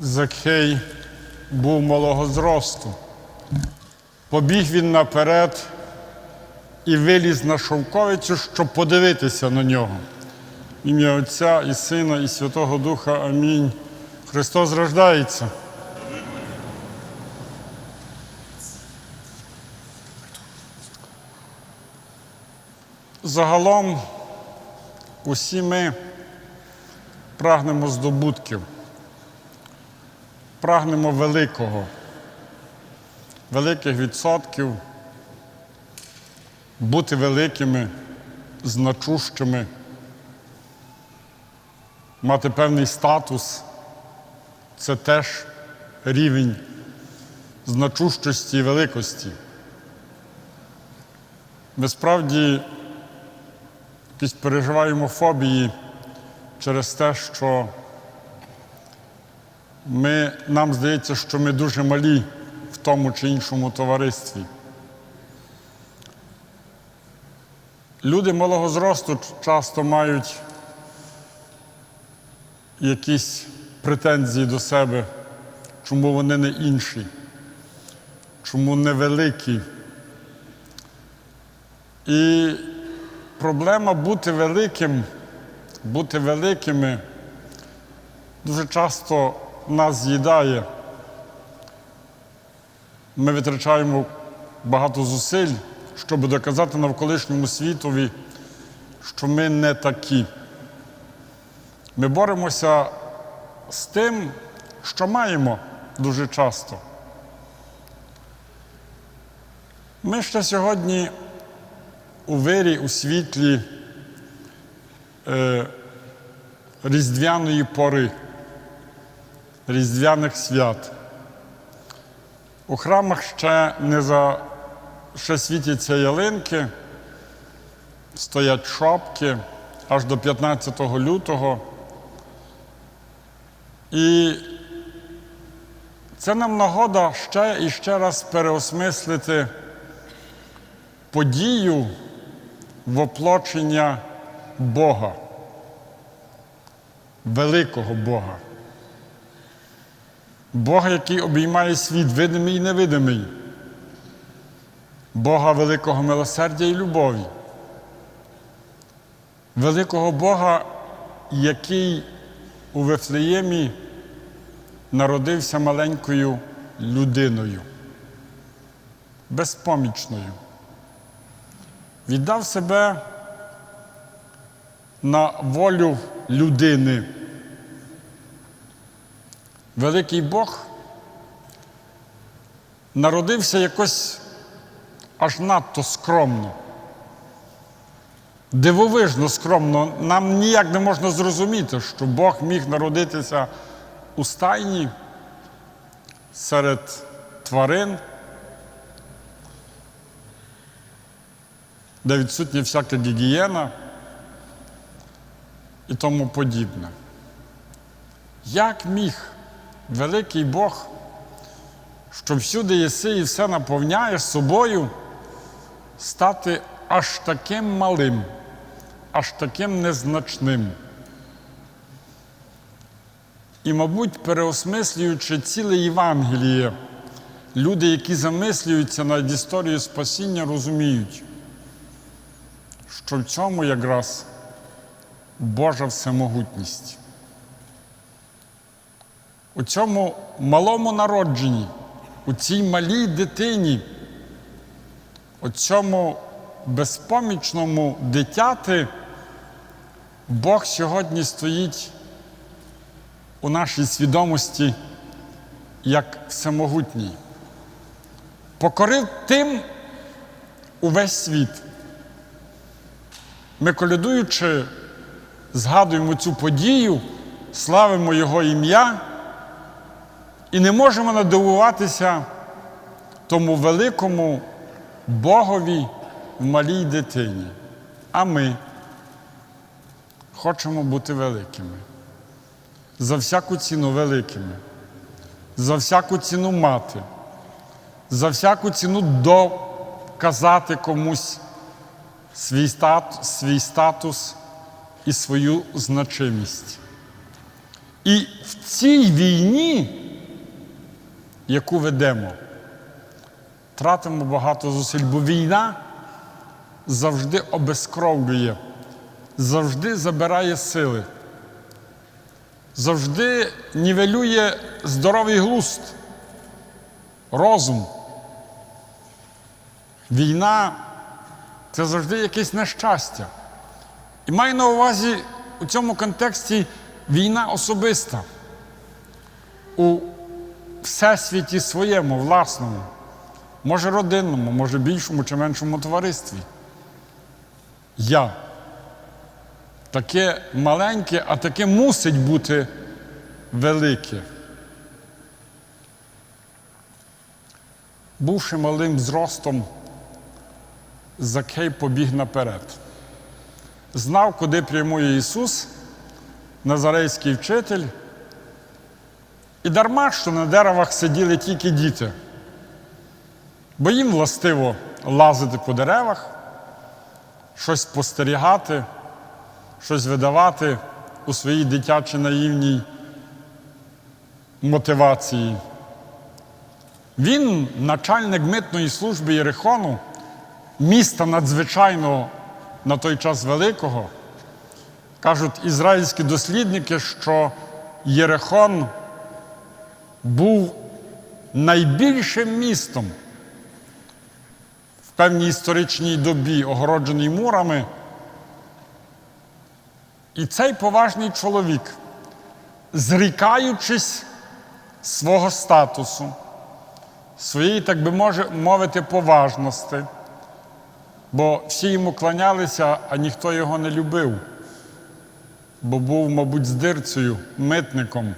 Закхей був малого зросту. Побіг він наперед і виліз на шовковицю, щоб подивитися на нього. Ім'я Отця і Сина, і Святого Духа. Амінь. Христос рождається. Загалом усі ми прагнемо здобутків, прагнемо великого, великих відсотків, бути великими, значущими, мати певний статус це теж рівень значущості і великості. Ми справді якісь переживаємо фобії через те, що ми, нам здається, що ми дуже малі в тому чи іншому товаристві. Люди малого зросту часто мають якісь претензії до себе, чому вони не інші, чому не великі. І проблема бути великим, бути великими дуже часто нас з'їдає. Ми витрачаємо багато зусиль, щоб доказати навколишньому світові, що ми не такі. Ми боремося з тим, що маємо дуже часто. Ми ще сьогодні у вирі, у світлі е, різдвяної пори, різдвяних свят. У храмах ще не за ще світяться ялинки, стоять шопки аж до 15 лютого. І це нам нагода ще і ще раз переосмислити подію воплочення Бога, великого Бога. Бога, який обіймає світ, видимий і невидимий, Бога великого милосердя і любові, великого Бога, який у Вифлеємі народився маленькою людиною, безпомічною. Віддав себе на волю людини. Великий Бог народився якось аж надто скромно. Дивовижно скромно. Нам ніяк не можна зрозуміти, що Бог міг народитися у стайні серед тварин, де відсутня всяка гігієна і тому подібне. Як міг великий Бог, що всюди єси і все наповняєш собою, стати аж таким малим, аж таким незначним? І, мабуть, переосмислюючи ціле Євангеліє, люди, які замислюються над історією спасіння, розуміють, що в цьому якраз Божа всемогутність. У цьому малому народженні, у цій малій дитині, у цьому безпомічному дитяти Бог сьогодні стоїть у нашій свідомості як всемогутній. Покорив тим увесь світ. Ми колядуючи, згадуємо цю подію, славимо Його ім'я і не можемо надивуватися тому великому Богові в малій дитині. А ми хочемо бути великими. За всяку ціну великими, за всяку ціну мати, за всяку ціну доказати комусь свій статус, свій статус і свою значимість. І в цій війні, яку ведемо, тратимо багато зусиль, бо війна завжди обезкровлює, завжди забирає сили, завжди нівелює здоровий глузд, розум. Війна це завжди якесь нещастя. І маю на увазі у цьому контексті війна особиста у всесвіті своєму, власному, може родинному, може більшому чи меншому товаристві. Я. Таке маленьке, а таке мусить бути велике. Бувши малим зростом, Закей побіг наперед. Знав, куди прямує Ісус, назарейський вчитель. І дарма, що на деревах сиділи тільки діти, бо їм властиво лазити по деревах, щось спостерігати, щось видавати у своїй дитячій наївній мотивації. Він, начальник митної служби Єрихону, міста надзвичайно на той час великого, кажуть ізраїльські дослідники, що Єрихон був найбільшим містом в певній історичній добі, огороджений мурами. І цей поважний чоловік, зрікаючись свого статусу, своєї, так би може, мовити, поважності, бо всі йому кланялися, а ніхто його не любив, бо був, мабуть, здирцею, митником.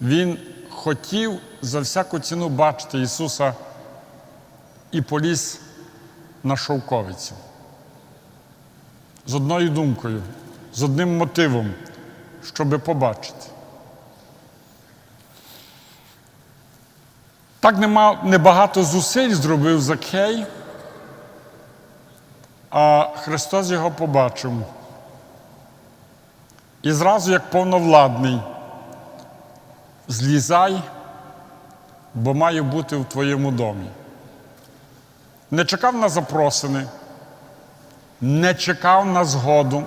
Він хотів за всяку ціну бачити Ісуса і поліз на шовковицю. З одною думкою, з одним мотивом, щоби побачити. Так нема, небагато зусиль зробив Закей, а Христос його побачив. І зразу, як повновладний, злізай, бо маю бути в твоєму домі. Не чекав на запросини, не чекав на згоду,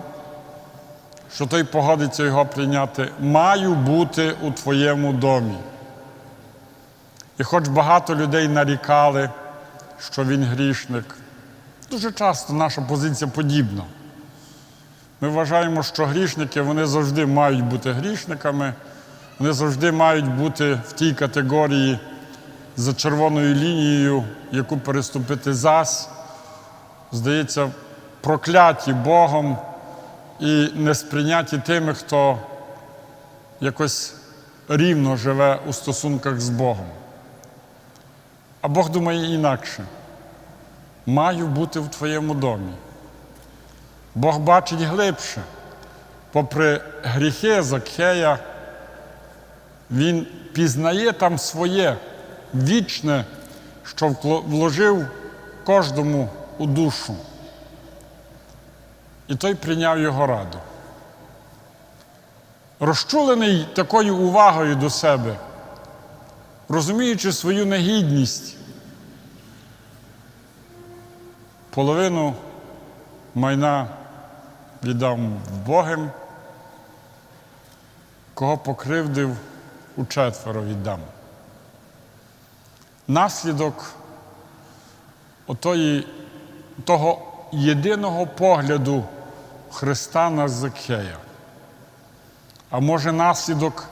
що той погодиться його прийняти. Маю бути у твоєму домі. І хоч багато людей нарікали, що він грішник, дуже часто наша позиція подібна. Ми вважаємо, що грішники вони завжди мають бути грішниками, вони завжди мають бути в тій категорії за червоною лінією, яку переступити зась, здається, прокляті Богом і не сприйняті тими, хто якось рівно живе у стосунках з Богом. А Бог думає інакше. Маю бути в твоєму домі. Бог бачить глибше. Попри гріхи Закхея, він пізнає там своє вічне, що вложив кожному у душу. І той прийняв його раду. Розчулений такою увагою до себе, розуміючи свою негідність, половину майна віддав в Богом, кого покривдив, у четверо віддам. Наслідок отої, того єдиного погляду Христа на Закхея. А може наслідок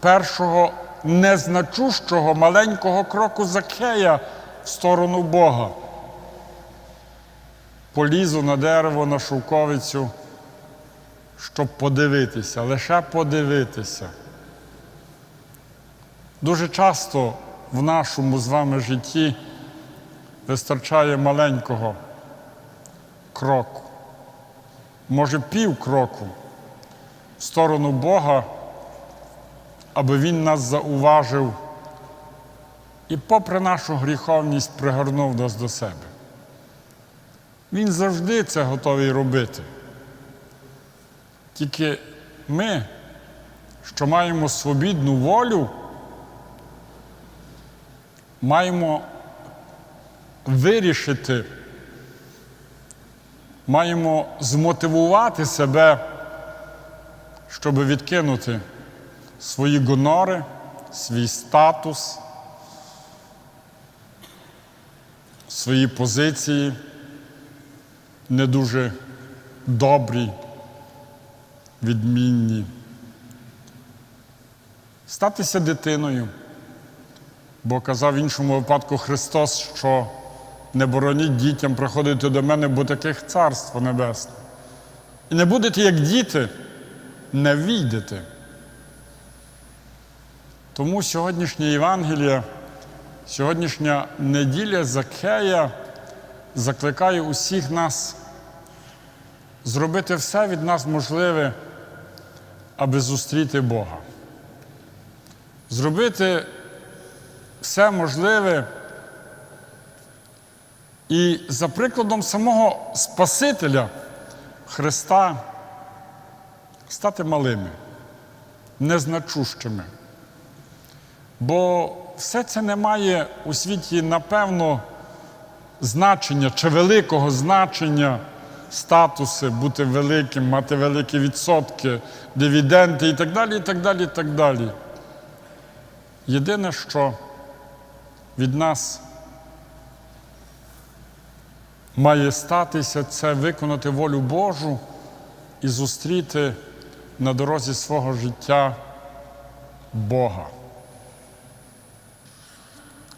першого незначущого маленького кроку Закхея в сторону Бога. Полізу на дерево, на шовковицю, щоб подивитися, лише подивитися. Дуже часто в нашому з вами житті вистачає маленького кроку, може пів кроку в сторону Бога, аби Він нас зауважив і, попри нашу гріховність, пригорнув нас до себе. Він завжди це готовий робити. Тільки ми що маємо свобідну волю, маємо вирішити, маємо змотивувати себе, щоб відкинути свої гонори, свій статус, свої позиції не дуже добрі, відмінні. Статися дитиною, бо казав в іншому випадку Христос, що не бороніть дітям приходити до мене, бо таких царство небесне. І не будете як діти, не війдете. Тому сьогоднішнє Євангеліє, сьогоднішня неділя Закея закликає усіх нас зробити все від нас можливе, аби зустріти Бога. Зробити все можливе і за прикладом самого Спасителя Христа стати малими, незначущими. Бо все це не має у світі, напевно, значення чи великого значення, статуси, бути великим, мати великі відсотки, дивіденди і так далі, і так далі, і так далі. Єдине, що від нас має статися, це виконати волю Божу і зустріти на дорозі свого життя Бога.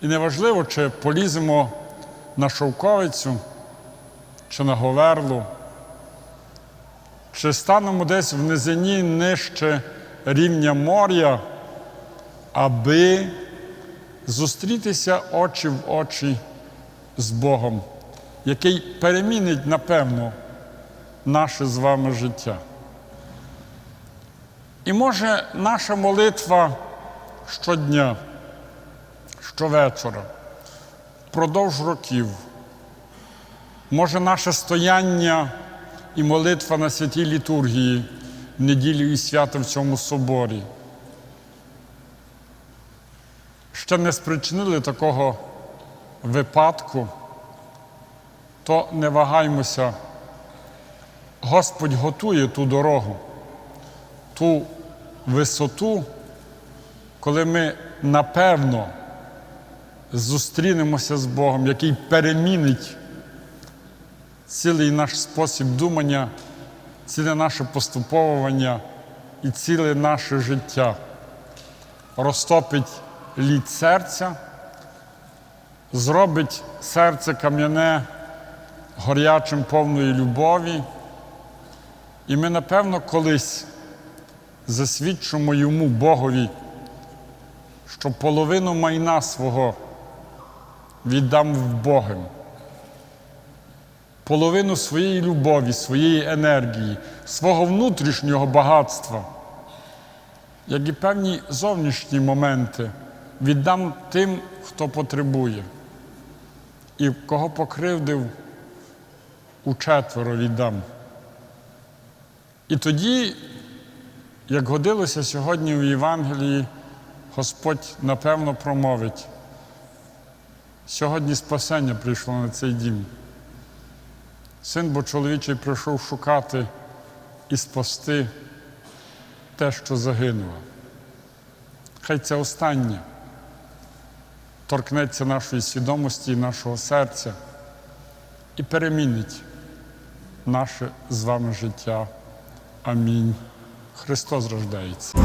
І неважливо, чи поліземо на шовковицю, чи на говерлу, чи станемо десь в низині нижче рівня моря, аби зустрітися очі в очі з Богом, який перемінить, напевно, наше з вами життя. І може наша молитва щодня, щовечора, впродовж років, може наше стояння і молитва на святій літургії в неділю і свято в цьому соборі. Ще не спричинили такого випадку, то не вагаймося. Господь готує ту дорогу, ту висоту, коли ми напевно зустрінемося з Богом, який перемінить цілий наш спосіб думання, ціле наше поступовування і ціле наше життя, розтопить лід серця, зробить серце кам'яне горячим повної любові. І ми, напевно, колись засвідчимо йому Богові, що половину майна свого віддам в Богом. Половину своєї любові, своєї енергії, свого внутрішнього багатства, як і певні зовнішні моменти, віддам тим, хто потребує. І кого покривдив, у четверо віддам. І тоді, як годилося сьогодні у Євангелії, Господь напевно промовить. Сьогодні спасення прийшло на цей дім. Син бо чоловічий прийшов шукати і спасти те, що загинуло. Хай це останнє торкнеться нашої свідомості і нашого серця і перемінить наше з вами життя. Амінь. Христос рождається.